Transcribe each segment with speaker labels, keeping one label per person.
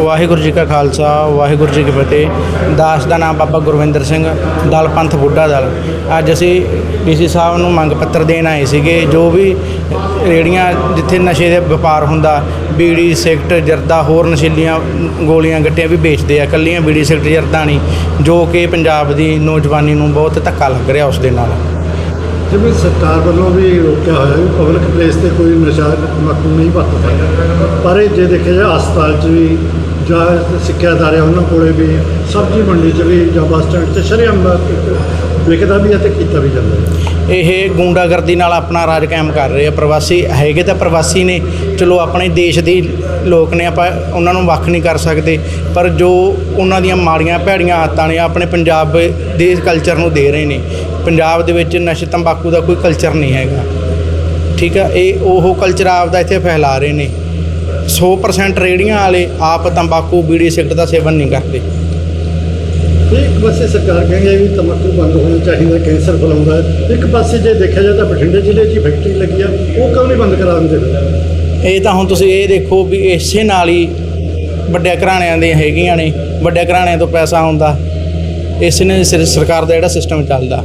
Speaker 1: ਵਾਹਿਗੁਰੂ ਜੀ ਕਾ ਖਾਲਸਾ, ਵਾਹਿਗੁਰੂ ਜੀ ਕੀ ਫਤਿਹ। ਦਾਸ ਦਾ ਨਾਮ ਬਾਬਾ ਗੁਰਵਿੰਦਰ ਸਿੰਘ, ਦਲ ਪੰਥ ਬੁੱਢਾ ਦਲ। ਅੱਜ ਅਸੀਂ ਡੀਸੀ ਸਾਹਿਬ ਨੂੰ ਮੰਗ ਪੱਤਰ ਦੇਣ ਆਏ ਸੀਗੇ, ਜੋ ਵੀ ਰੇੜੀਆਂ ਜਿੱਥੇ ਨਸ਼ੇ ਦੇ ਵਪਾਰ ਹੁੰਦਾ, ਬੀੜੀ, ਸਿਗਰਟ, ਜਰਦਾ, ਹੋਰ ਨਸ਼ੀਲੀਆਂ ਗੋਲੀਆਂ, ਗੱਟੀਆਂ ਵੀ ਵੇਚਦੇ ਆ ਕੱਲੀਆਂ ਬੀੜੀ, ਸਿਗਰਟ, ਜਰਦਾ ਨਹੀਂ, ਜੋ ਕਿ ਪੰਜਾਬ ਦੀ ਨੌਜਵਾਨੀ ਨੂੰ ਬਹੁਤ ਧੱਕਾ ਲੱਗ ਰਿਹਾ ਉਸ ਦੇ ਨਾਲ।
Speaker 2: ਜਿਵੇਂ ਸਰਕਾਰ ਵੱਲੋਂ ਵੀ ਰੋਕਿਆ ਹੋਇਆ ਵੀ ਪਬਲਿਕ ਪਲੇਸ ਤੇ ਕੋਈ ਨਸ਼ਾ ਤੰਬਾਕੂ ਨਹੀਂ ਵਰਤਦਾ। ਪਰ ਇਹ ਜੇ ਦੇਖਿਆ ਜਾਏ, ਹਸਪਤਾਲ 'ਚ ਵੀ ਜਾਂ ਸਿੱਖਿਆ ਅਦਾਰੇ ਉਹਨਾਂ ਕੋਲੇ ਵੀ ਸਬਜ਼ੀ ਮੰਡੀ 'ਚ ਵੀ ਜਾਂ ਬੱਸ ਸਟੈਂਡ 'ਤੇ ਸ਼ਰੇਆਮ ਵਿਕਦਾ ਵੀ ਹੈ ਤੇ ਕੀਤਾ ਵੀ ਜਾਂਦਾ ਹੈ।
Speaker 1: ਇਹ ਗੁੰਡਾਗਰਦੀ ਨਾਲ ਆਪਣਾ ਰਾਜ ਕਾਇਮ ਕਰ ਰਹੇ ਆ ਪ੍ਰਵਾਸੀ, ਹੈਗੇ ਤਾਂ ਪ੍ਰਵਾਸੀ ਨੇ। ਚਲੋ, ਆਪਣੇ ਦੇਸ਼ ਦੇ ਲੋਕ ਨੇ, ਆਪਾਂ ਉਹਨਾਂ ਨੂੰ ਵੱਖ ਨਹੀਂ ਕਰ ਸਕਦੇ। ਪਰ ਜੋ ਉਹਨਾਂ ਦੀਆਂ ਮਾੜੀਆਂ ਭੈੜੀਆਂ ਆਦਤਾਂ ਨੇ, ਆਪਣੇ ਪੰਜਾਬ ਦੇ ਕਲਚਰ ਨੂੰ ਦੇ ਰਹੇ ਨੇ। ਪੰਜਾਬ ਦੇ ਵਿੱਚ ਨਸ਼ੇ, ਤੰਬਾਕੂ ਦਾ ਕੋਈ ਕਲਚਰ ਨਹੀਂ ਹੈਗਾ। ਠੀਕ ਆ, ਇਹ ਉਹ ਕਲਚਰ ਆਪਦਾ ਇੱਥੇ ਫੈਲਾ ਰਹੇ ਨੇ। 100% ਰੇੜੀਆਂ ਵਾਲੇ ਆਪ ਤੰਬਾਕੂ ਬੀੜੀ ਸਿਗਰਟ ਦਾ ਸੇਵਨ ਨਹੀਂ ਕਰਦੇ।
Speaker 2: ਇੱਕ ਪਾਸੇ ਸਰਕਾਰ ਕਹਿੰਦੀ ਹੈ ਵੀ ਤੰਬਾਕੂ ਬੰਦ ਹੋਣਾ ਚਾਹੀਦਾ ਕੈਂਸਰ ਫੈਲਾਉਂਦਾ ਇੱਕ ਪਾਸੇ ਜੇ ਦੇਖਿਆ ਜਾਏ ਤਾਂ ਬਠਿੰਡੇ ਜ਼ਿਲ੍ਹੇ 'ਚ ਫੈਕਟਰੀ ਲੱਗੀ ਆ ਉਹ ਕਿਉਂ ਨਹੀਂ ਬੰਦ ਕਰਾ ਦਿੰਦੇ
Speaker 1: ਇਹ ਤਾਂ ਹੁਣ ਤੁਸੀਂ ਇਹ ਦੇਖੋ ਵੀ ਇਸੇ ਨਾਲ ਹੀ ਵੱਡਿਆਂ ਘਰਾਣਿਆਂ ਦੇ ਹੈਗੀਆਂ ਨੇ ਵੱਡਿਆਂ ਘਰਾਣਿਆਂ ਤੋਂ ਪੈਸਾ ਆਉਂਦਾ। ਇਸ ਨੇ ਸਿਰ- ਸਰਕਾਰ ਦਾ ਜਿਹੜਾ ਸਿਸਟਮ ਚੱਲਦਾ।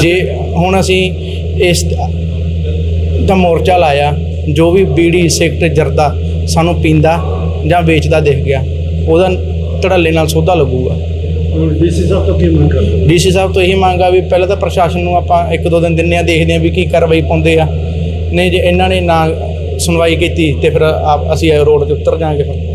Speaker 1: ਜੇ ਹੁਣ ਅਸੀਂ ਇਸ ਦਾ ਮੋਰਚਾ ਲਾਇਆ ਜੋ ਵੀ ਬੀੜੀ ਸਿਗਰਟ ਜਰਦਾ ਸਾਨੂੰ ਪੀਂਦਾ ਜਾਂ ਵੇਚਦਾ ਦਿਖ ਗਿਆ ਉਹਦਾ ਧੜੱਲੇ ਨਾਲ ਸੌਦਾ ਲੱਗੂਗਾ।
Speaker 2: ਡੀਸੀ ਸਾਹਿਬ ਤੋਂ ਕੀ ਮੰਗ ਕਰਦੇ
Speaker 1: ਡੀਸੀ ਸਾਹਿਬ ਤੋਂ ਇਹੀ ਮੰਗ ਆ ਵੀ ਪਹਿਲਾਂ ਤਾਂ ਪ੍ਰਸ਼ਾਸਨ ਨੂੰ ਆਪਾਂ ਇੱਕ ਦੋ ਦਿਨ ਦਿੰਨੇ ਆ ਦੇਖਦੇ ਆ ਵੀ ਕੀ ਕਾਰਵਾਈ ਪਾਉਂਦੇ ਆ। ਨਹੀਂ ਜੇ ਇਹਨਾਂ ਨੇ ਨਾ ਸੁਣਵਾਈ ਕੀਤੀ ਤੇ ਫਿਰ ਆਪ ਅਸੀਂ ਰੋਡ ਤੇ ਉਤਰ ਜਾਾਂਗੇ ਫਿਰ।